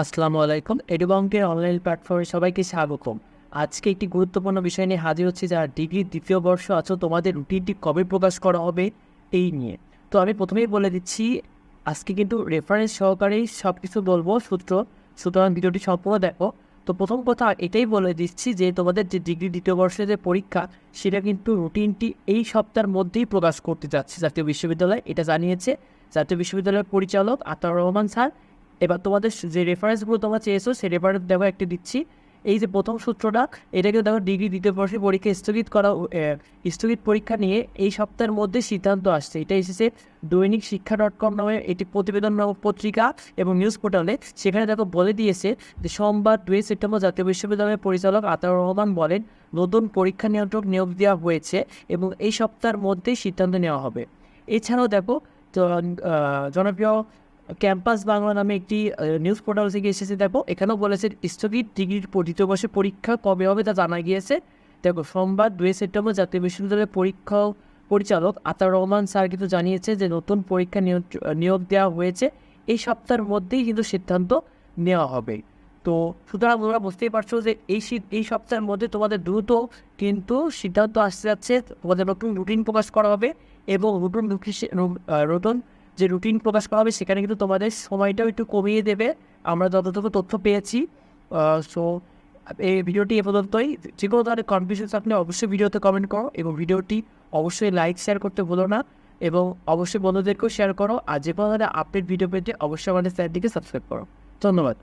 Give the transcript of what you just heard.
আসসালামু আলাইকুম। এডুবঙ্কের অনলাইন প্ল্যাটফর্মে সবাইকে স্বাগতম। আজকে একটি গুরুত্বপূর্ণ বিষয় নিয়ে হাজির হচ্ছে যারা ডিগ্রির দ্বিতীয় বর্ষ আছো, তোমাদের রুটিনটি কবে প্রকাশ করা হবে এই নিয়ে। তো আমি প্রথমেই বলে দিচ্ছি, আজকে কিন্তু রেফারেন্স সহকারেই সব কিছু বলব, সূত্র। সুতরাং ভিডিওটি সম্পূর্ণ দেখো। তো প্রথম কথা এটাই বলে দিচ্ছি যে, তোমাদের যে ডিগ্রি দ্বিতীয় বর্ষের যে পরীক্ষা, সেটা কিন্তু রুটিনটি এই সপ্তাহের মধ্যেই প্রকাশ করতে যাচ্ছে জাতীয় বিশ্ববিদ্যালয়। এটা জানিয়েছে জাতীয় বিশ্ববিদ্যালয়ের পরিচালক আতাউর রহমান স্যার। এবার তোমাদের যে রেফারেন্সগুলো তোমরা চেয়েছো সেই রেফারেন্স দেখো একটি দিচ্ছি। এই যে প্রথম সূত্রটা, এটাকে দেখো ডিগ্রি দ্বিতীয় বর্ষের পরীক্ষা স্থগিত করা স্থগিত পরীক্ষা নিয়ে এই সপ্তাহের মধ্যে সিদ্ধান্ত আসছে। এটা এসেছে দৈনিক শিক্ষা ডট কম নামে এটি প্রতিবেদন নামক পত্রিকা এবং নিউজ পোর্টালে সেখানে দেখো বলে দিয়েছে যে সোমবার দুই সেপ্টেম্বর জাতীয় বিশ্ববিদ্যালয়ের পরিচালক আতাউর রহমান বলেন, নতুন পরীক্ষা নিয়ন্ত্রক নিয়োগ দেওয়া হয়েছে এবং এই সপ্তাহের মধ্যেই সিদ্ধান্ত নেওয়া হবে। এছাড়াও দেখো জনপ্রিয় ক্যাম্পাস বাংলা নামে একটি নিউজ পোর্টাল থেকে এসেছে। দেখো, এখানেও বলেছে, স্থগিত ডিগ্রির দ্বিতীয় বর্ষের পরীক্ষা কবে হবে তা জানা গিয়েছে। দেখো, সোমবার দুই সেপ্টেম্বর জাতীয় বিশ্ববিদ্যালয়ের পরীক্ষা পরিচালক আতার রহমান স্যার কিন্তু জানিয়েছে যে, নতুন পরীক্ষা নিয়োগ দেওয়া হয়েছে। এই সপ্তাহের মধ্যেই কিন্তু সিদ্ধান্ত নেওয়া হবে। তো সুতরাং তোমরা বুঝতেই পারছ যে, এই এই সপ্তাহের মধ্যে তোমাদের দ্রুত কিন্তু সিদ্ধান্ত আসতে যাচ্ছে। তোমাদের নতুন রুটিন প্রকাশ করা হবে এবং নতুন নতুন যে রুটিন প্রকাশ করা হবে, সেখানে কিন্তু তোমাদের সময়টাও একটু কমিয়ে দেবে। আমরা যতটুকু তথ্য পেয়েছি সো এই ভিডিওটি এ পর্যন্তই। যে কোনো ধরনের কনফিউশন থাকলে অবশ্যই ভিডিওতে কমেন্ট করো এবং ভিডিওটি অবশ্যই লাইক শেয়ার করতে ভুলো না এবং অবশ্যই বন্ধুদেরকেও শেয়ার করো। আর যে কোনো ধরনের আপডেট ভিডিও পেতে অবশ্যই আমাদের চ্যানেলটিকে সাবস্ক্রাইব করো। ধন্যবাদ।